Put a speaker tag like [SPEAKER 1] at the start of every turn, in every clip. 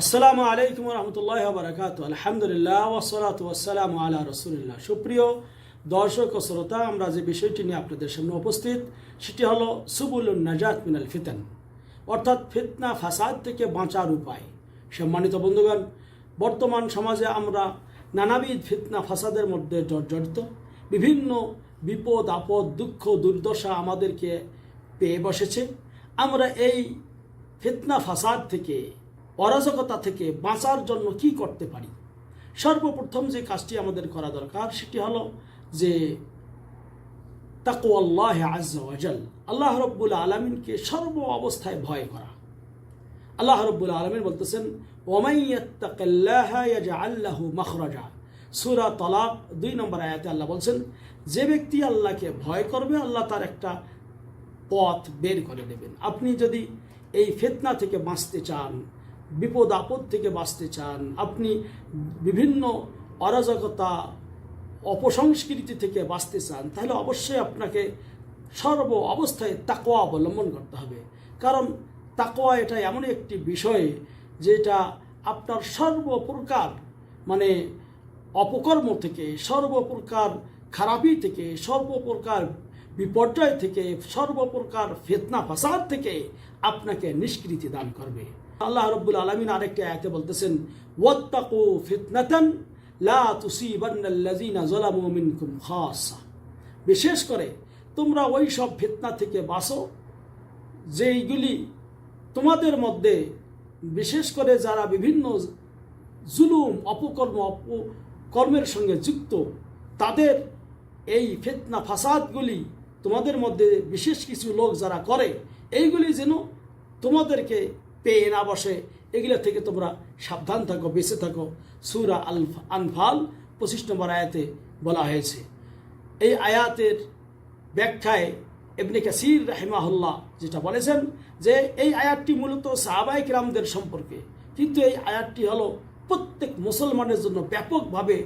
[SPEAKER 1] আসসালামু আলাইকুম রহমতুল্লাহ বারকাত আলহামদুলিল্লাহ ওসলাত ওয়াসালাম আলা রসুলিল্লাহ। সুপ্রিয় দর্শক ও শ্রোতা, আমরা যে বিষয়টি নিয়ে আপনাদের সামনে উপস্থিত, সেটি হলো সুবুল নাজাত মিনাল ফিতান, অর্থাৎ ফিতনা ফাসাদ থেকে বাঁচার উপায়। সম্মানিত বন্ধুগণ, বর্তমান সমাজে আমরা নানাবিধ ফিতনা ফাসাদের মধ্যে জর্জরিত, বিভিন্ন বিপদ, আপদ, দুঃখ, দুর্দশা আমাদেরকে পেয়ে বসেছে। আমরা এই ফিতনা ফাসাদ থেকে অরাজকতা থেকে বাঁচার জন্য কি করতে পারি? সর্বপ্রথম যে কাজটি আমাদের করা দরকার সেটি হলো যে তাকু আল্লাহ আজ্জাল আল্লাহ রব্বুল আলমিনকে সর্ব অবস্থায় ভয় করা। আল্লাহ রব্বুল আলমিন বলতেছেন আল্লাহ মখরাজা। সুরা তলাক দুই নম্বর আয়াতে আল্লাহ বলছেন, যে ব্যক্তি আল্লাহকে ভয় করবে, আল্লাহ তার একটা পথ বের করে দেবেন। আপনি যদি এই ফেতনা থেকে বাঁচতে চান বিপদ আপদ থেকে বাঁচতে চান। আপনি বিভিন্ন অরাজকতা, অপসংস্কৃতি থেকে বাঁচতে চান, তাহলে অবশ্যই আপনাকে সর্ব অবস্থায় তাকোয়া অবলম্বন করতে হবে। কারণ তাকোয়া এটা এমন একটি বিষয় যেটা আপনার সর্বপ্রকার মানে অপকর্ম থেকে, সর্বপ্রকার খারাপি থেকে, সর্বপ্রকার বিপর্যয় থেকে, সর্বপ্রকার ফেতনা, ফাসাদ থেকে আপনাকে নিষ্কৃতি দান করবে। আল্লাহ রব্বুল আলমিন আরেকটি আয়াতে বলতেছেন, ওয়াত্তাকু ফিতনাতান লা তুসিবান্নাল্লাযিনা যালামু মিনকুম খাসা বিশেষ করে তোমরা ওই সব ফিতনা থেকে বাঁচো, যেইগুলি তোমাদের মধ্যে, বিশেষ করে যারা বিভিন্ন জুলুম, অপকর্ম অপকর্মের সঙ্গে যুক্ত, তাদের এই ফেতনা ফাসাদগুলি তোমাদের মধ্যে বিশেষ কিছু লোক যারা করে, এইগুলি যেন তোমাদেরকে পেয়ে না বসে, এগুলো থেকে তোমরা সাবধান থাকো, বেঁচে থাকো। সুরা আল আনফাল পঁচিশ নম্বর আয়াতে বলা হয়েছে। এই আয়াতের ব্যাখ্যায় এমনি কাসির রাহিমাহুল্লাহ যেটা বলেছেন যে, এই আয়াতটি মূলত সাহাবাইক রামদের সম্পর্কে। কিন্তু এই আয়াতটি হলো প্রত্যেক মুসলমানের জন্য ব্যাপকভাবে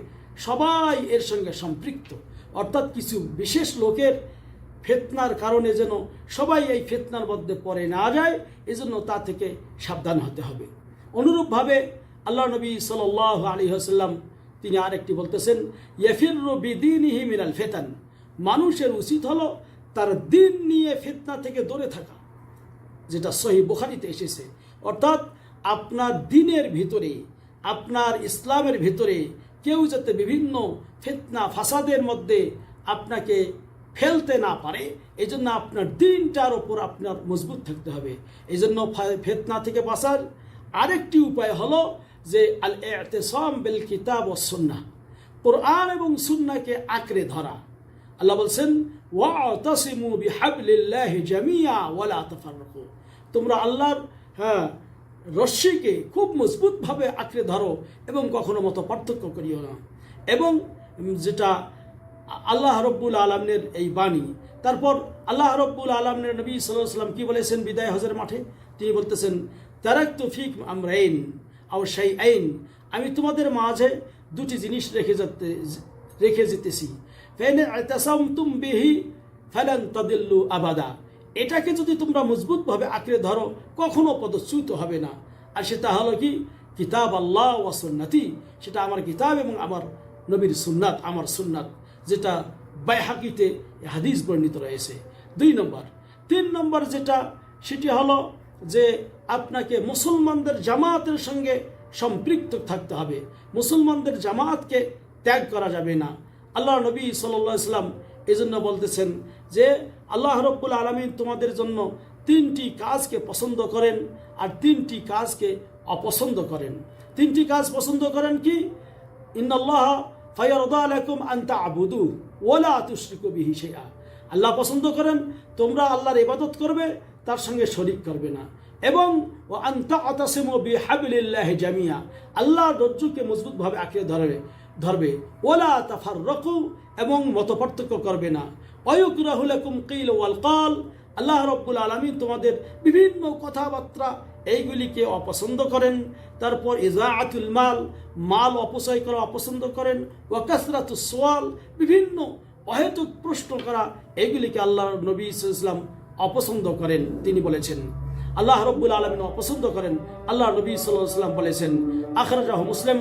[SPEAKER 1] সবাই এর সঙ্গে সম্পৃক্ত। অর্থাৎ কিছু বিশেষ লোকের ফেতনার কারণে যেন সবাই এই ফেতনার মধ্যে পড়ে না যায়, এজন্য তা থেকে সাবধান হতে হবে। অনুরূপভাবে আল্লাহ নবী সাল আলী হাসাল্লাম তিনি আরেকটি বলতেছেন ইয়ফির বিদিনহি মিনাল ফেতান। মানুষের উচিত হলো তার দিন নিয়ে ফেতনা থেকে দূরে থাকা, যেটা সহি বুখারিতে এসেছে। অর্থাৎ আপনার দিনের ভিতরে, আপনার ইসলামের ভিতরে কেউ যাতে বিভিন্ন ফেতনা, ফাসাদের মধ্যে আপনাকে ফেলতে না পারে এই জন্য আপনার দিনটার ওপর আপনার মজবুত থাকতে হবে। এই জন্য ফেতনা থেকে বাঁচার আরেকটি উপায় হলো যে আল এতেসাম বেল কিতাব ও সুন্না কোরআন এবং সুন্নাকে আঁকড়ে ধরা। আল্লাহ বলছেন, ওয়াতাসিমু বিহাবলিল্লাহি জামিয়া ওয়ালা তাফাররাকু। তোমরা আল্লাহর হ্যাঁ রশ্মিকে খুব মজবুতভাবে আঁকড়ে ধরো এবং কখনো মতো পার্থক্য করিও না। এবং যেটা আল্লাহ রব্বুল আলমের এই বাণী। তারপর আল্লাহ রব্বুল আলমের নবী সাল্লাহ সাল্লাম কী বলেছেন বিদায় হজের মাঠে? তিনি বলতেছেন তারাক তফিক আমরা আইন আও সেই আইন আমি তোমাদের মাঝে দুটি জিনিস রেখে যেতে, রেখে যেতেছি। ফেলেন তদিল্লু আবাদা। এটাকে যদি তোমরা মজবুতভাবে আঁকড়ে ধরো, কখনো পদচ্যুত হবে না। আর সেটা হলো কি? কিতাব আল্লাহ ও সুন্নাতি। সেটা আমার কিতাব এবং আমার নবীর সুন্নাত, আমার সুন্নাত। যেটা বাইহাকিতে হাদিস বর্ণিত রয়েছে। দুই নম্বর। তিন নম্বর যেটা, সেটি হলো যে আপনাকে মুসলমানদের জামাতের সঙ্গে সম্পৃক্ত থাকতে হবে। মুসলমানদের জামাতকে ত্যাগ করা যাবে না। আল্লাহ নবী সাল্লা ইসলাম এই জন্য বলতেছেন যে, আল্লাহ রব্বুল আলমিন তোমাদের জন্য তিনটি কাজকে পছন্দ করেন আর তিনটি কাজকে অপছন্দ করেন। তিনটি কাজ পছন্দ করেন কি? ইন্নআল্লাহ আন্তা আবুদু আল্লাহ পছন্দ করেন, তোমরা আল্লাহর ইবাদত করবে, তার সঙ্গে শরিক করবে না। এবং ও আন্তা অতাসিম বি হাবিল্লাহ জামিয়া আল্লাহর রজ্জুকে মজবুতভাবে আঁকড়ে ধরবে ধরবে। ওলা তাফার রকু এবং মতপার্থক্য করবে না। অয়ুকুরাহুলাকুম কিল ওয়াল কাল। আল্লাহ রব্বুল আলমী তোমাদের বিভিন্ন কথাবার্তা এইগুলিকে অপছন্দ করেন। তারপর ইজাআতুল মাল মাল অপচয় করা অপছন্দ করেন। ওয়াকাসরাতু সোয়াল, বিভিন্ন অহেতুক প্রশ্ন করা, এইগুলিকে আল্লাহ নবী ইসলাম অপছন্দ করেন, তিনি বলেছেন। আল্লাহ রব্বুল আলমিন অপছন্দ করেন, আল্লাহ নবী সাল্লাম বলেছেন, আখরাজাহ মুসলিম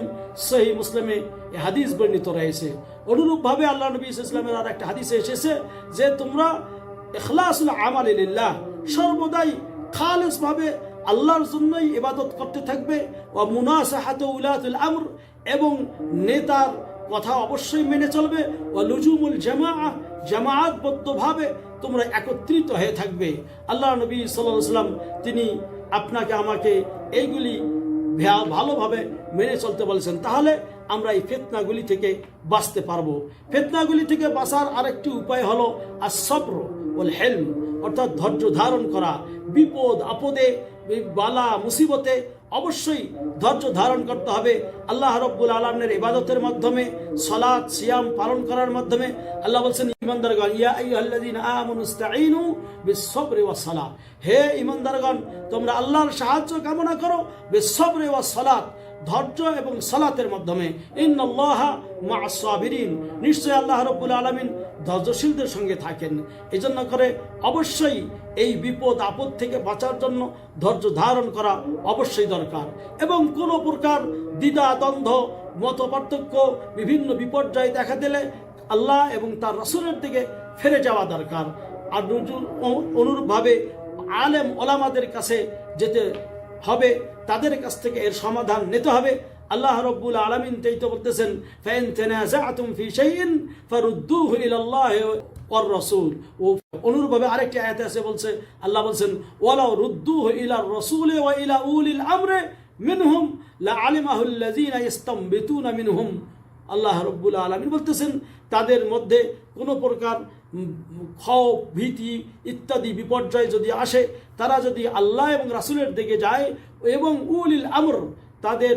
[SPEAKER 1] সহি মুসলিমে এ হাদিস বর্ণিত রয়েছে। অনুরূপভাবে আল্লাহ নবী ইসলামের আর একটা হাদিসে এসেছে যে তোমরা ইখলাসুল আমাল লিল্লাহ, সর্বদাই খালেস ভাবে আল্লাহর জন্যই ইবাদত করতে থাকবে। ও মুনাসাহাত উলাতুল আমর, এবং নেতার কথা অবশ্যই মেনে চলবে। ও লুজুমুল জামা জামায়াতবদ্ধভাবে তোমরা একত্রিত হয়ে থাকবে। আল্লাহ নবী সাল্লাহ সাল্লাম তিনি আপনাকে, আমাকে এইগুলি ভালোভাবে মেনে চলতে বলেছেন। তাহলে আমরা এই ফেতনাগুলি থেকে বাঁচতে পারব। ফেতনাগুলি থেকে বাঁচার আরেকটি উপায় হলো আর সব্র ওল হেলম। অর্থাৎ ধৈর্য ধারণ করা, বিপদ, আপদে, বালা, মুসিবতে অবশ্যই ধৈর্য ধারণ করতে হবে। আল্লাহ রব্বুল আলমের ইবাদতের মাধ্যমে সলাৎ সিয়াম পালন করার মাধ্যমে আল্লাহ বলছেন, ইমানদারগণ, ইয়া হে ইমানদারগণ, তোমরা আল্লাহর সাহায্য কামনা করো, বিস-সাবরি ওয়াস-সালাত। ধৈর্য এবং সালাতের মাধ্যমে নিশ্চয় আল্লাহ রব্বুল আলামিন ধৈর্যশীলদের সঙ্গে থাকেন। এজন্য করে অবশ্যই এই বিপদ, আপদ থেকে বাঁচার জন্য ধৈর্য ধারণ করা অবশ্যই দরকার। এবং কোনো প্রকার দ্বিধা, দ্বন্দ্ব, মত পার্থক্য, বিভিন্ন বিপর্যয় দেখা দিলে আল্লাহ এবং তার রসুলের দিকে ফিরে যাওয়া দরকার। আর অনুরূপভাবে আলেম ওলামাদের কাছে যেতে হবে, তাদের কাছ থেকে এর সমাধান নিতে হবে। আল্লাহ রব্বুল আলমিন তাই তো বলতেছেন, ফাইন তানাজাতুম ফি শাইইন ফারুদ্দুহু ইলাল্লাহ ও অনুরূপভাবে আরেকটি আয়াতে আছে, বলছে, আল্লাহ বলছেন, ওয়ালাউ রুদ্দুহু ইলার রাসূলি ওয়া ইলা উলিল আমরে মিনহুম লাআলিমাহু আল্লাযীনা ইস্তামবিতুনা মিনহুম। আল্লাহ রব্বুল আলমিন বলতেছেন, তাদের মধ্যে কোনো প্রকার ক্ষোভ ভীতি ইত্যাদি বিপর্যয় যদি আসে, তারা যদি আল্লাহ এবং রাসুলের দিকে যায়, এবং উলিল আমর, তাদের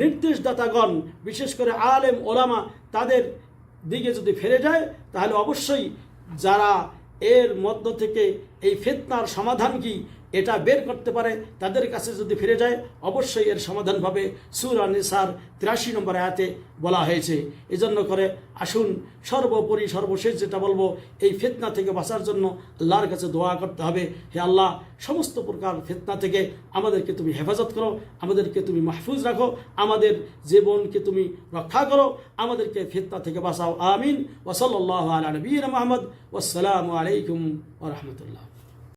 [SPEAKER 1] নির্দেশদাতাগণ, বিশেষ করে আলেম, ওলামা, তাদের দিকে যদি ফিরে যায়, তাহলে অবশ্যই যারা এর মধ্য থেকে এই ফেতনার সমাধান কি? এটা বের করতে পারে, তাদের কাছে যদি ফিরে যায়, অবশ্যই এর সমাধান পাবে। সুরা নিসার তিরাশি নম্বর আয়াতে বলা হয়েছে। এজন্য করে আসুন, সর্বোপরি, সর্বশেষ যেটা বলব, এই ফেতনা থেকে বাঁচার জন্য আল্লাহর কাছে দোয়া করতে হবে। হে আল্লাহ, সমস্ত প্রকার ফেতনা থেকে আমাদেরকে তুমি হেফাজত করো, আমাদেরকে তুমি মাহফুজ রাখো, আমাদের জীবনকে তুমি রক্ষা করো, আমাদেরকে ফেতনা থেকে বাঁচাও। আমিন। ওসল্লাহ আলা নবীন মোহাম্মদ। ওসালামু আলাইকুম ওরহমতুল্লাহ